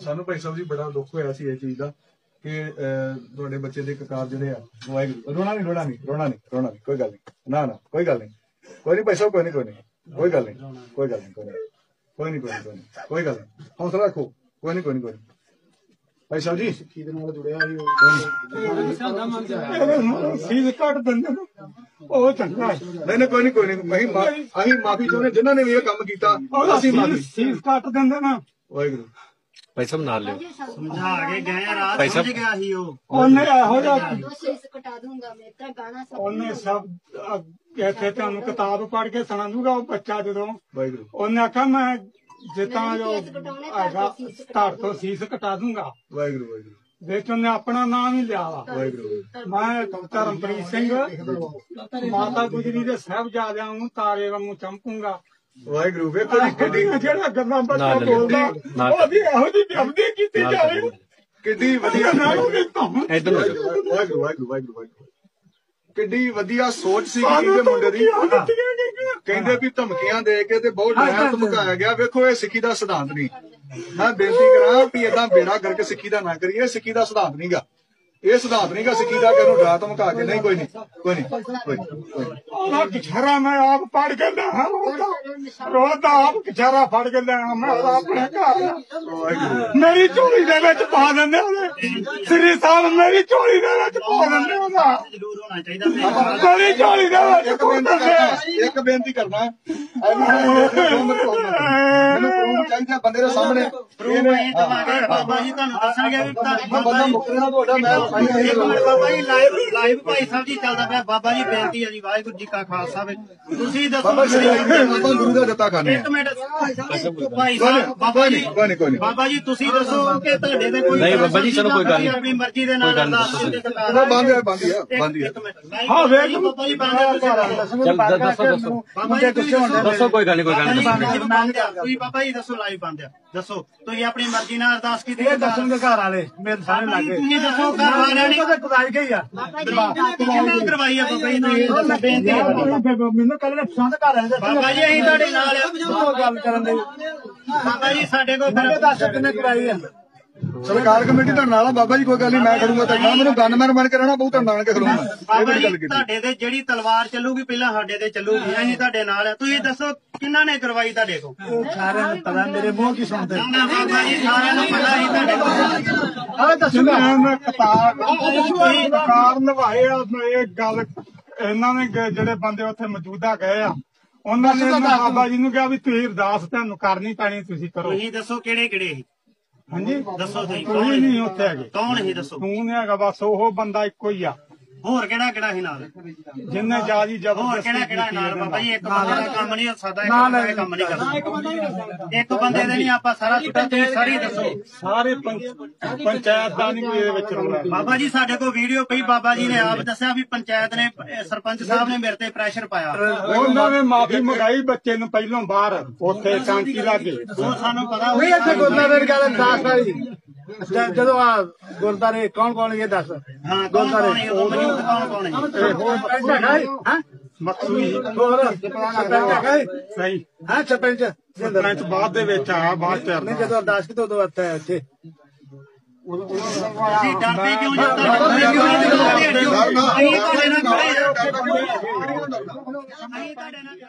ਸਾਨੂੰ ਭਾਈ ਸਾਹਿਬ ਜੀ ਬੜਾ ਦੁੱਖ ਹੋਇਆ ਸੀ ਇਹ ਚੀਜ਼ ਦਾ ਕਿ ਤੁਹਾਡੇ ਬੱਚੇ ਦੇ ਕਕਾਰ ਜਿਹੜੇ ਆ ਵਾਹਿਗੁਰੂ ਰੋਣਾ ਨਹੀਂ ਰੋਣਾ ਨਹੀਂ ਰੋਣਾ ਨਹੀਂ ਰੋਣਾ ਨਹੀਂ ਕੋਈ ਗੱਲ ਨਹੀਂ ਨਾ ਨਾ ਕੋਈ ਗੱਲ ਨਹੀਂ ਕੋਈ ਨਹੀਂ ਭਾਈ ਸਾਹਿਬ ਕੋਈ ਨਹੀਂ ਕੋਈ ਨਹੀਂ ਕੋਈ ਗੱਲ ਨਹੀਂ ਕੋਈ ਗੱਲ ਨਹੀਂ ਕੋਈ ਨਹੀਂ ਕੋਈ ਨਹੀਂ ਕੋਈ ਗੱਲ ਨਹੀਂ ਹੌਸਲਾ ਰੱਖੋ ਕੋਈ ਨਹੀਂ ਕੋਈ ਨਹੀਂ ਕੋਈ ਨਹੀਂ ਭਾਈ ਸਾਹਿਬ ਜੀ ਕਿਹਦੇ ਨਾਲ ਜੁੜਿਆ ਸੀ ਉਹ ਕੱਟ ਦਿੰਦੇ ਨੇ ਉਹ ਚੰਗਾ। ਨਹੀਂ ਨਹੀਂ ਕੋਈ ਨਹੀਂ ਕੋਈ ਨਹੀਂ ਅਸੀਂ ਮਾਫੀ ਚਾਹੁੰਦੇ ਜਿਨ੍ਹਾਂ ਨੇ ਵੀ ਇਹ ਕੰਮ ਕੀਤਾ ਅਸੀਂ ਮਾਫੀ ਸੀਜ਼ ਕੱਟ ਦਿੰਦੇ ਨਾ ਵਾਹਿਗੁਰੂ। ਭਾਈ ਸਾਹਿਬ ਨਾਲ ਲਿਓ। ਸਮਝਾ ਕੇ ਗਏ ਆ ਰਾਤ ਭਾਈ ਸਾਹਿਬ- ਗਿਆ ਸੀ ਉਹ। ਉਹਨੇ ਇਹੋ ਜਿਹਾ ਦੋਸਤ ਇਸ ਕਟਾ ਦੂੰਗਾ ਮੈਂ ਤੇਰਾ ਗਾਣਾ ਸਭ ਉਹਨੇ ਸਭ ਅਹ, ਤੁਹਾਨੂੰ ਕਿਤਾਬ ਪੜ੍ਹ ਕੇ ਸੁਣਾ ਦੂਗਾ ਉਹ ਬੱਚਾ ਜਦੋਂ। ਵਾਹਿਗੁਰੂ। ਉਹਨੇ ਆਖਿਆ ਮੈਂ ਜਿੱਤਾਂ ਜੋ ਮੈਂ ਵੀ ਤੋਂ ਸੀਸ ਕਟਾ ਦੂੰਗਾ। ਵਾਹਿਗੁਰੂ ਵਾਹਿਗੁਰੂ। ਵਿੱਚ ਉਹਨੇ ਆਪਣਾ ਨਾਮ ਹੀ ਲਿਆ ਵਾ। ਵਾਹਿਗੁਰੂ ਮੈਂ ਧਰਮਪ੍ਰੀਤ ਸਿੰਘ। ਮਾਤਾ ਗੁਜਰੀ ਦੇ ਸਾਹਿਬਜ਼ਾਦਿਆਂ ਨੂੰ ਤਾਰੇ ਵਾਂਗੂ ਚਮਕੂੰਗਾ। ਵਾਹਿਗੁਰੂ ਵੇਖੋ ਜੀ ਕਿੱਡੀ ਜਿਹੜਾ ਗੱਲਾਂ ਲਓ। ਬੋਲਦਾ ਨਾਲ। ਉਹਦੀ ਇਹੋ ਜਿਹੀ ਬਿਆਬਦੀ ਕੀਤੀ ਜਾਵੇ। ਕਿੱਡੀ ਵਧੀਆ ਨਾਲ ਉਹਦੀ ਧੌਣ ਇੱਧਰ ਨੂੰ ਜਾਓ ਵਾਹਿਗੁਰੂ ਵਾਹਿਗੁਰੂ ਵਾਹਿਗੁਰੂ ਕਿੱਡੀ ਵਧੀਆ ਸੋਚ ਸੀ ਇਹਦੇ ਮੁੰਡੇ ਦੀ। ਕਹਿੰਦੇ ਵੀ ਧਮਕੀਆਂ ਦੇ ਕੇ ਤੇ ਬਹੁਤ ਡਰਾਇਆ ਧਮਕਾਇਆ ਗਿਆ। ਵੇਖੋ ਇਹ ਸਿੱਖੀ ਦਾ ਸਿਧਾਂਤ ਨਹੀਂ। ਮੈਂ ਬੇਨਤੀ ਕਰਾਂ ਵੀ ਇਦਾਂ ਬੇੜਾ ਕਰਕੇ ਸਿੱਖੀ ਦਾ ਨਾ ਕਰੀਏ ਸਿੱਖੀ ਦਾ ਸਿਧਾਂਤ ਨਹੀਂਗਾ। ਇਹ ਸਿਧਾਂਤ ਨਹੀਂਗਾ ਸਿੱਖੀ ਦਾ ਕਿ ਉਹਨੂੰ ਡਰਾ ਧਮਕਾ ਕੇ ਨਹੀਂ ਕੋਈ ਨਹੀਂ ਕੋਈ ਨਹੀਂ ਕੋਈ ਉਹਦਾ ਕਿਛਾਰਾ ਮੈਂ ਆਪ ਪੜ ਕੇ ਲਿਆ ਰੋਦਾ ਰੋਦਾ ਆਪ ਕਿਛਾਰਾ ਫੜ ਕੇ ਲਿਆ ਮੈਂ ਉਹਦਾ ਆਪਣੇ ਘਰ ਮੇਰੀ ਝੋਲੀ ਦੇ ਵਿੱਚ ਪਾ ਦਿੰਦੇ ਉਹਦੇ। ਸ੍ਰੀ ਸਾਹਿਬ ਮੇਰੀ ਝੋਲੀ ਦੇ ਵਿੱਚ ਪਾ ਦਿੰਦੇ ਉਹਦਾ। ਮੇਰੇ ਝੋਲੀ ਦੇ ਵਿੱਚ ਇੱਕ ਬੇਨਤੀ ਕਰਨਾ ਮੈਨੂੰ ਚਾਹੀਦਾ ਬੰਦੇ ਦੇ ਸਾਹਮਣੇ। ਪ੍ਰੂਫ ਨਹੀਂ ਦਵਾਂਗੇ ਬਾਬਾ ਜੀ ਤੁਹਾਨੂੰ ਦੱਸਾਂਗੇ ਵੀ ਮੈਂ ਬੰਦਾ ਮੁਕਰਨਾ ਤੁਹਾਡਾ ਮੈਂ ਬਾਬਾ ਜੀ ਲਾਈਵ ਲਾਈਵ ਭਾਈ ਸਾਹਿਬ ਜੀ ਚੱਲਦਾ ਪਿਆ। ਬਾਬਾ ਜੀ ਬੇਨਤੀ ਹੈ ਜੀ ਵਾਹਿਗੁਰੂ ਜੀ ਕਾ ਖਾਲਸਾ। ਵੇ ਤੁਸੀਂ ਦੱਸੋ ਬਾਬਾ ਜੀ ਗੁਰੂ ਦਾ ਦਿੱਤਾ ਖਾਣੇ ਇੱਕ ਮਿੰਟ ਭਾਈ ਸਾਹਿਬ ਬਾਬਾ ਜੀ ਕੋਈ ਨਹੀਂ ਕੋਈ ਨਹੀਂ ਬਾਬਾ ਜੀ ਤੁਸੀਂ ਦੱਸੋ ਕਿ ਤੁਹਾਡੇ ਤੇ ਕੋਈ ਨਹੀਂ ਬਾਬਾ ਜੀ, ਚਲੋ ਕੋਈ ਗੱਲ ਨਹੀਂ। ਆਪਣੀ ਮਰਜ਼ੀ ਦੇ ਨਾਲ ਕੋਈ ਗੱਲ ਨਹੀਂ, ਅਰਦਾਸ ਦੱਸੋ ਜੀ। ਦੇ ਨਾਲ ਉਹ ਬੰਦ ਹੈ ਬੰਦ ਹੈ ਬੰਦ ਹੈ ਇੱਕ ਮਿੰਟ ਹਾਂ, ਵੇਖ। ਬਾਬਾ ਜੀ ਬੰਦ ਹੈ ਤੁਸੀਂ ਚੱਲ ਦ- ਦੱਸੋ ਦੱਸੋ ਬਾਬਾ ਜੀ ਤੁਸੀਂ ਦੱਸੋ ਦੱਸੋ ਕੋਈ ਗੱਲ ਨਹੀਂ ਕੋਈ ਗੱਲ ਨਹੀਂ ਬਾਬਾ ਜੀ ਬੰਦ ਆ ਤੁਸੀਂ ਬਾਬਾ ਜੀ ਦੱਸੋ ਲਾਈਵ ਬੰਦ ਦੱਸੋ ਤੁਸੀਂ ਆਪਣੀ ਮਰਜ਼ੀ ਨਾਲ ਅਰਦਾਸ ਕੀਤੀ ਇਹ ਦੱਸਣਗੇ ਘਰ ਵਾਲੇ ਮੇਰੇ ਸਾਰੇ ਲੱਗੇ ਤੁਸੀਂ ਦੱਸੋ ਘਰ ਵਾਲਿਆਂ ਨੇ ਉਹਦੇ ਕੁਦਾਈ ਗਈ ਆ ਕਿੰਨਾ ਕਰਵਾਈ ਆ ਬਾਬਾ ਜੀ ਤੁਸੀਂ ਦੱਸੋ ਬੇਨਤੀ ਹੈ ਮੈਨੂੰ ਕੱਲ ਪਸੰਦ ਘਰ ਆਏ ਤੇ ਬਾਬਾ ਜੀ ਅਸੀਂ ਤੁਹਾਡੇ ਨਾਲ ਆ ਉਹ ਗੱਲ ਕਰਨ ਦੇ। ਬਾਬਾ ਜੀ ਸਾਡੇ ਕੋਲ ਫਿਰ ਦੱਸ ਕਿੰਨੇ ਕਰਾਈ ਆ। ਸਰਕਾਰ ਕਮੇਟੀ ਤੁਹਾਡੇ ਨਾਲ ਆ ਬਾਬਾ ਜੀ ਕੋਈ ਗੱਲ ਨਹੀਂ ਮੈਂ ਖੜੂੰਗਾ ਤੇ ਮੈਨੂੰ ਗਨਮੈਨ ਬਣ ਕੇ ਰਹਿਣਾ ਬਹੁਤ ਨਾਲ ਕੇ ਖੜੂੰਗਾ ਇਹ ਬਾਬਾ ਵੀ ਜੀ ਗੱਲ ਕੀਤੀ। ਤੁਹਾਡੇ ਤੇ ਜਿਹੜੀ ਤਲਵਾਰ ਚੱਲੂਗੀ ਪਹਿਲਾਂ ਸਾਡੇ ਤੇ ਚੱਲੂਗੀ। ਅਸੀਂ ਤੁਹਾਡੇ ਨਾਲ ਆ। ਤੁਸੀਂ ਦੱਸੋ ਕਿੰਨਾ ਨੇ ਕਰਵਾਈ ਤੁਹਾਡੇ ਕੋਲ? ਉਹ ਸਾਰਿਆਂ ਨੂੰ ਪਤਾ ਮੇਰੇ ਮੂੰਹ ਕੀ ਸੁਣਦੇ? ਨਾ ਬਾਬਾ ਜੀ ਸਾਰਿਆਂ ਨੂੰ ਪਤਾ ਹੀ ਤੁਹਾਡੇ ਕੋਲ। ਹਾਂ ਦੱਸੂਗਾ ਮੈਂ ਕਿਤਾਬ ਕਾਰ ਨਿਭਾਏ ਆ ਇਹ ਗੱਲ ਇਹਨਾਂ ਨੇ ਜਿਹੜੇ ਬੰਦੇ ਉੱਥੇ ਮੌਜੂਦਾ ਗਏ ਆ। ਉਹਨਾਂ ਨੇ ਬਾਬਾ ਜੀ ਨੂੰ ਕਿਹਾ ਵੀ ਤੁਸੀਂ ਅਰਦਾਸ ਤੁਹਾਨੂੰ ਕਰਨੀ ਪੈਣੀ ਤੁਸੀਂ ਕਰੋ। ਤੁਸੀਂ ਦੱਸੋ ਕਿਹੜੇ ਕਿਹੜੇ ਸੀ? ਹਾਂਜੀ? ਦੱਸੋ ਤੁਸੀਂ। ਕੋਈ ਨਹੀਂ ਉੱਥੇ ਹੈਗੇ। ਕੌਣ ਸੀ ਦੱਸੋ? ਤੂੰ ਨਹੀਂ ਹੈਗਾ ਬਸ ਉਹ ਬੰਦਾ ਇੱਕੋ ਹੀ ਆ। ਹੋਰ ਕਿਹੜਾ ਕਿਹੜਾ ਸੀ ਨਾਲ? ਜਿੰਨੇ ਜਾਦੀ ਹੋਰ ਜ਼ਬਰਦਸਤੀ ਕਿਹੜਾ ਕਿਹੜਾ ਕੀਤੀ ਨਾਲ ਬਾਬਾ ਜੀ? ਇੱਕ ਬੰਦੇ ਦਾ ਕੰਮ ਨਹੀਂ ਹੋ ਸਕਦਾ ਇੱਕ ਬੰਦੇ ਦਾ ਕੰਮ ਨਹੀਂ ਕਰਦਾ ਇੱਕ ਬੰਦੇ ਦੇ ਨਹੀਂ ਆਪਾਂ ਸਾਰਾ ਛੁੱਟਾ ਤੁਸੀਂ ਸਾਰੀ ਦੱਸੋ। ਸਾਰੇ ਪੰਚ- ਪੰਚਾਇਤ ਦਾ ਨਹੀਂ ਕੋਈ ਇਹਦੇ ਵਿੱਚ ਰੋਲਾ ਬਾਬਾ ਜੀ ਸਾਡੇ ਕੋਲ ਵੀਡੀਓ ਪਈ ਬਾਬਾ ਜੀ ਨੇ ਆਪ ਦੱਸਿਆ ਵੀ ਪੰਚਾਇਤ ਨੇ ਅਹ ਸਰਪੰਚ ਸਾਹਿਬ ਨੇ ਮੇਰੇ ਤੇ ਪ੍ਰੈਸ਼ਰ ਪਾਇਆ। ਉਹਨਾਂ ਨੇ ਮਾਫੀ ਮੰਗਾਈ ਬੱਚੇ ਨੂੰ ਪਹਿਲੋਂ ਬਾਹਰ ਉੱਥੇ ਟਾਂਕੀ ਲਾਗੇ ਉਹ ਸਾਨੂੰ ਪਤਾ ਨਹੀਂ ਇੱਥੇ ਗੁਰਦਾਰੇ ਦੀ ਗੱਲ ਦੱਸ ਵਾਲੀ ਜ- ਜਦੋਂ ਆ ਗੁਰਦਾਰੇ ਕੌਣ ਕੌਣ ਇਹ ਦੱਸ? ਹਾਂ ਕੌਣ ਕੌਣ ਹੈ ਉਹ ਮੌਜੂਦ ਕੌਣ ਕੌਣ ਹੈ? ਹਾਂ? ਮਕਸੂਈ ਹੋਰ ਸਰਪੰਚ ਹੈਗਾ ਇਹ? ਸਹੀ। ਹਾਂ ਸਰਪੰਚ? ਸਰਪੰਚ ਬਾਅਦ ਦੇ ਵਿੱਚ ਆ ਬਾਅਦ ਚ ਨਹੀਂ ਜਦੋਂ ਅਰਦਾਸ ਕੀਤੀ ਉਦੋਂ ਇੱਥੇ ਇੱਥੇ। ਤੁਸੀਂ ਡਰਦੇ ਕਿਉਂ ਜੀ? ਤੁਹਾਡੇ ਕਿਉਂ ਨਹੀਂ ਦਿਖਾਉਂਦੇ ਅਸੀਂ ਤੁਹਾਡੇ ਨਾਲ ਖੜੇ ਹਾਂ ਅਸੀਂ ਤੁਹਾਡੇ ਨਾਲ ਖੜੇ ਹਾਂ